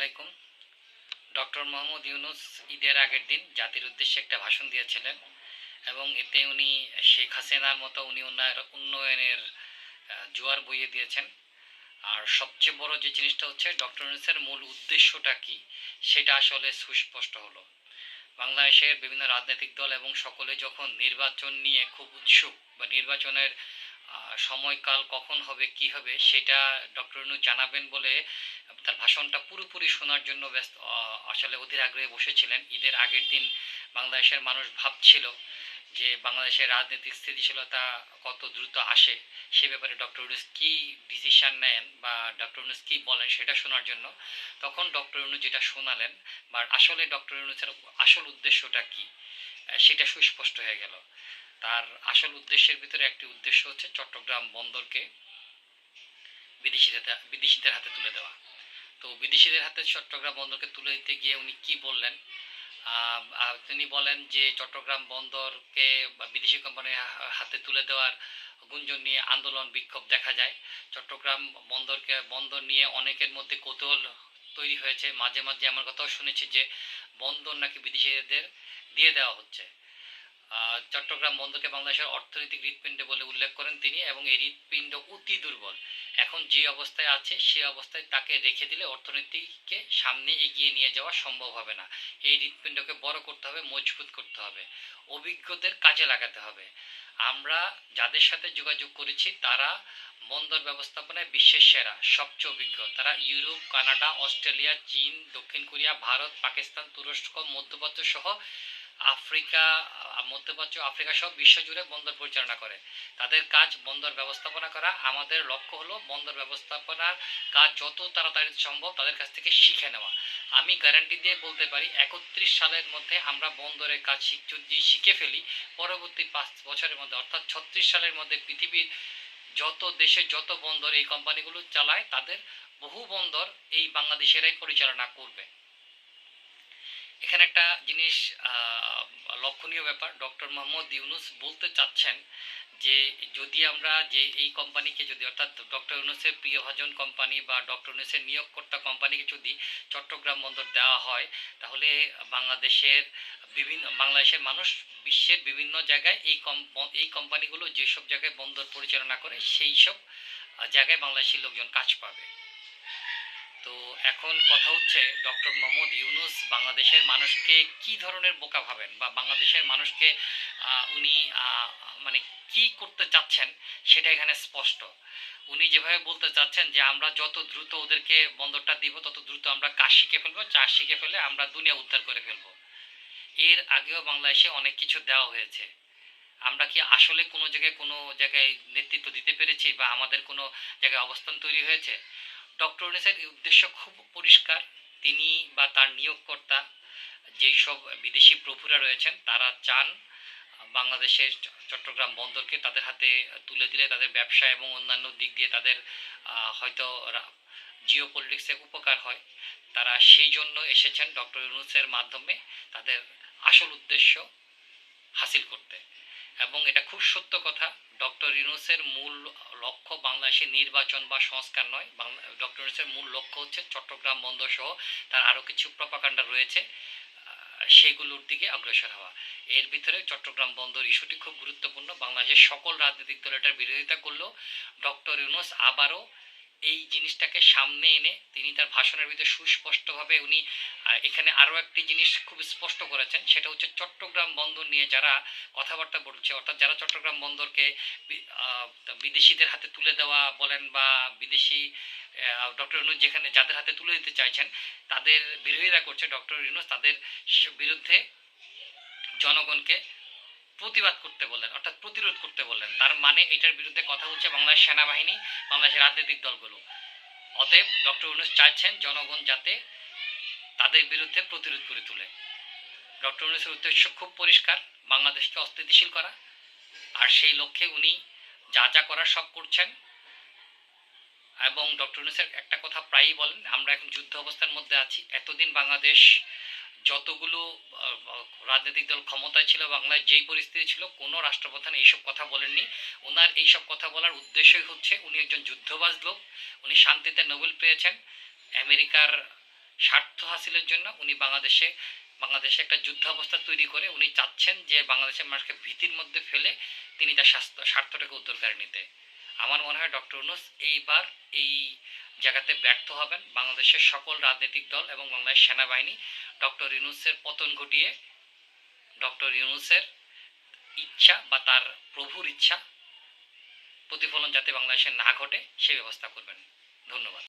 আলাইকুম। ডক্টর মোহাম্মদ ইউনুস ঈদের আগের দিন জাতির উদ্দেশ্যে একটা ভাষণ দিয়েছিলেন এবং এতে উনি শেখ হাসিনার মতো উনি উন্নয়ন- উন্নয়নের জোয়ার বইয়ে দিয়েছেন। আর সবচেয়ে বড় যে জিনিসটা হচ্ছে, ডক্টর ইউনুসের মূল উদ্দেশ্যটা কি, সেটা আসলে সুস্পষ্ট হলো। বাংলাদেশের বিভিন্ন রাজনৈতিক দল এবং সকলে যখন নির্বাচন নিয়ে খুব উৎসুক বা নির্বাচনের সময়কাল কখন হবে, কি হবে, সেটা ডক্টর ইউনুস জানাবেন বলে তার ভাষণটা পুরোপুরি শোনার জন্য ব্যস্ত আসলে অধীর আগ্রহে বসেছিলেন। ঈদের আগের দিন বাংলাদেশের মানুষ ভাবছিল যে বাংলাদেশের রাজনৈতিক স্থিতিশীলতা কত দ্রুত আসে, সে ব্যাপারে ডক্টর ইউনুস কি ডিসিশন নেন বা ডক্টর ইউনুস কি বলেন সেটা শোনার জন্য। তখন ডক্টর ইউনুস যেটা শোনালেন, বা আসলে ডক্টর ইউনুসের আসল উদ্দেশ্যটা কি সেটা সুস্পষ্ট হয়ে গেল। তার আসল উদ্দেশ্যের ভিতরে একটি উদ্দেশ্য হচ্ছে চট্টগ্রাম বন্দরকে বিদেশিদের বিদেশিদের হাতে তুলে দেওয়া। তো বিদেশিদের হাতে চট্টগ্রাম বন্দরকে তুলে দিতে গিয়ে উনি কি বললেন? তিনি বলেন যে চট্টগ্রাম বন্দরকে বিদেশি কোম্পানির হাতে তুলে দেওয়ার গুঞ্জন নিয়ে আন্দোলন, বিক্ষোভ দেখা যায়। চট্টগ্রাম বন্দরকে, বন্দর নিয়ে অনেকের মধ্যে কৌতূহল তৈরি হয়েছে। মাঝে মাঝে আমার কথাও শুনেছি যে বন্দর নাকি বিদেশিদের দিয়ে দেওয়া হচ্ছে। চট্টগ্রাম বন্দরকে বাংলাদেশের অর্থনৈতিক হৃৎপিণ্ড বলে উল্লেখ করেন তিনি এবং এই হৃৎপিণ্ড অতি দুর্বল। এখন যে অবস্থায় আছে, সে অবস্থায় তাকে রেখে দিলে অর্থনীতিকে সামনে এগিয়ে নিয়ে যাওয়া সম্ভব হবে না। এই হৃৎপিণ্ডকে বড় করতে হবে, মজবুত করতে হবে, অভিজ্ঞদের কাজে লাগাতে হবে। আমরা যাদের সাথে যোগাযোগ করেছি, তারা বন্দর ব্যবস্থাপনায় বিশ্বের সেরা, সবচেয়ে অভিজ্ঞ। তারা ইউরোপ, কানাডা, অস্ট্রেলিয়া, চীন, দক্ষিণ কোরিয়া, ভারত, পাকিস্তান, তুরস্ক, মধ্যপ্রাচ্য সহ আফ্রিকা মধ্যপ্রাচ্য, আফ্রিকা সহ বিশ্বজুড়ে বন্দর পরিচালনা করে। তাদের কাজ বন্দর ব্যবস্থাপনা করা। আমাদের লক্ষ্য হলো বন্দর ব্যবস্থাপনার কাজ যত তাড়াতাড়ি সম্ভব তাদের কাছ থেকে শিখে নেওয়া। আমি গ্যারান্টি দিয়ে বলতে পারি, একত্রিশ সালের মধ্যে আমরা বন্দরের কাজ যদি শিখে ফেলি, পরবর্তী পাঁচ বছরের মধ্যে, অর্থাৎ ছত্রিশ সালের মধ্যে পৃথিবীর যত দেশে যত বন্দর এই কোম্পানিগুলো চালায়, তাদের বহু বন্দর এই বাংলাদেশেরাই পরিচালনা করবে। এখানে একটা জিনিস লক্ষণীয় ব্যাপার। ডক্টর মোহাম্মদ ইউনুস বলতে চাচ্ছেন যে, যদি আমরা যে এই কোম্পানিকে যদি, অর্থাৎ ডক্টর ইউনুসের প্রিয়ভাজন কোম্পানি বা ডক্টর ইউনুসের নিয়োগকর্তা কোম্পানিকে যদি চট্টগ্রাম বন্দর দেওয়া হয়, তাহলে বাংলাদেশের বিভিন্ন, বাংলাদেশের মানুষ বিশ্বের বিভিন্ন জায়গায় এই এই কোম্পানিগুলো যেসব জায়গায় বন্দর পরিচালনা করে সেই সব জায়গায় বাংলাদেশি লোকজন কাজ পাবে। তো এখন কথা হচ্ছে ডক্টর মোহাম্মদ ইউনুস বাংলাদেশের মানুষকে কি ধরনের বোকা ভাবেন? বা বাংলাদেশের মানুষকে উনি মানে কি করতে চাচ্ছেন সেটা এখানে স্পষ্ট। উনি যেভাবে বলতে চাচ্ছেন যে আমরা যত দ্রুত ওদেরকে বন্দরটা দিব, তত দ্রুত আমরা কাজ শিখে ফেলব, চাষ শিখে ফেলে আমরা দুনিয়া উদ্ধার করে ফেলব। এর আগেও বাংলাদেশে অনেক কিছু দেওয়া হয়েছে। আমরা কি আসলে কোনো জায়গায় কোনো জায়গায় নেতৃত্ব দিতে পেরেছি বা আমাদের কোনো জায়গায় অবস্থান তৈরি হয়েছে? ডক্টর ইউনুসের উদ্দেশ্য খুব পরিষ্কার। তিনি বা তার নিয়োগকর্তা যেই সব বিদেশি প্রভুরা রয়েছেন, তারা চান বাংলাদেশের চট্টগ্রাম বন্দরকে তাদের হাতে তুলে দিলে তাদের ব্যবসা এবং অন্যান্য দিক দিয়ে তাদের হয়তো জিও পলিটিক্সে উপকার হয়। তারা সেই জন্য এসেছেন ডক্টর ইউনুসের মাধ্যমে তাদের আসল উদ্দেশ্য হাসিল করতে। এবং এটা খুব সত্য কথা ডক্টর ইউনুসের মূল লক্ষ্য বাংলাদেশের নির্বাচন বা সংস্কার নয়। ডক্টর ইউনুসের মূল লক্ষ্য হচ্ছে চট্টগ্রাম বন্দর সহ তার আরও কিছু প্রপাকাণ্ড রয়েছে সেগুলোর দিকে অগ্রসর হওয়া। এর ভিতরে চট্টগ্রাম বন্দর ইস্যুটি খুব গুরুত্বপূর্ণ। বাংলাদেশের সকল রাজনৈতিক দল এটার বিরোধিতা করলেও ডক্টর ইউনুস আবারও এই জিনিসটাকে সামনে এনে তিনি তার ভাষণের ভিতরে সুস্পষ্টভাবে উনি এখানে আরও একটি জিনিস খুব স্পষ্ট করেছেন, সেটা হচ্ছে চট্টগ্রাম বন্দর নিয়ে যারা কথাবার্তা বলছে, অর্থাৎ যারা চট্টগ্রাম বন্দরকে বিদেশিদের হাতে তুলে দেওয়া বলেন বা বিদেশি ডক্টর ইউনুস যেখানে যাদের হাতে তুলে দিতে চাইছেন, তাদের বিরোধিতা করছে, ডক্টর ইউনুস তাদের বিরুদ্ধে জনগণকে প্রতিবাদ করতে বললেন, অর্থাৎ প্রতিরোধ করতে বললেন। তার মানে এটার বিরুদ্ধে কথা বলছে বাংলাদেশ সেনাবাহিনী, বাংলাদেশের রাজনৈতিক দলগুলো। অতএব ডক্টর ইউনুস চাইছেন জনগণ যাতে তাদের বিরুদ্ধে প্রতিরোধ করে তোলে। ডক্টর ইউনুসের উদ্দেশ্য খুব পরিষ্কার, বাংলাদেশকে অস্থিতিশীল করা। আর সেই লক্ষ্যে উনি যা যা করার সব করছেন। এবং ডক্টর ইউনুসের একটা কথা প্রায়ই বলেন, আমরা এখন যুদ্ধ অবস্থার মধ্যে আছি, এতদিন বাংলাদেশ যতগুলো রাজনৈতিক দল ক্ষমতায় ছিল, বাংলায় যেই পরিস্থিতি ছিল, কোনো রাষ্ট্রপ্রধান এইসব কথা বলেননি। ওনার এইসব কথা বলার উদ্দেশ্যই হচ্ছে, উনি একজন যুদ্ধবাজ লোক, উনি শান্তিতে নোবেল পেয়েছেন। আমেরিকার স্বার্থ হাসিলের জন্য উনি বাংলাদেশে বাংলাদেশে একটা যুদ্ধাবস্থা তৈরি করে উনি চাচ্ছেন যে বাংলাদেশের মানুষকে ভীতির মধ্যে ফেলে তিনি তার স্বাস্থ্য, স্বার্থটাকে উদ্ধার করে নিতে। আমার মনে হয় ডক্টর ইউনুস এইবার এই জায়গাতে ব্যর্থ হবেন বাংলাদেশের সকল রাজনৈতিক দল এবং বাংলাদেশ সেনাবাহিনী। ডক্টর ইউনুসের পতন ঘটিয়ে ডক্টর ইউনুসের ইচ্ছা বা তার প্রভুর ইচ্ছা প্রতিফলন যাতে বাংলাদেশে না ঘটে, সে ব্যবস্থা করবেন। ধন্যবাদ।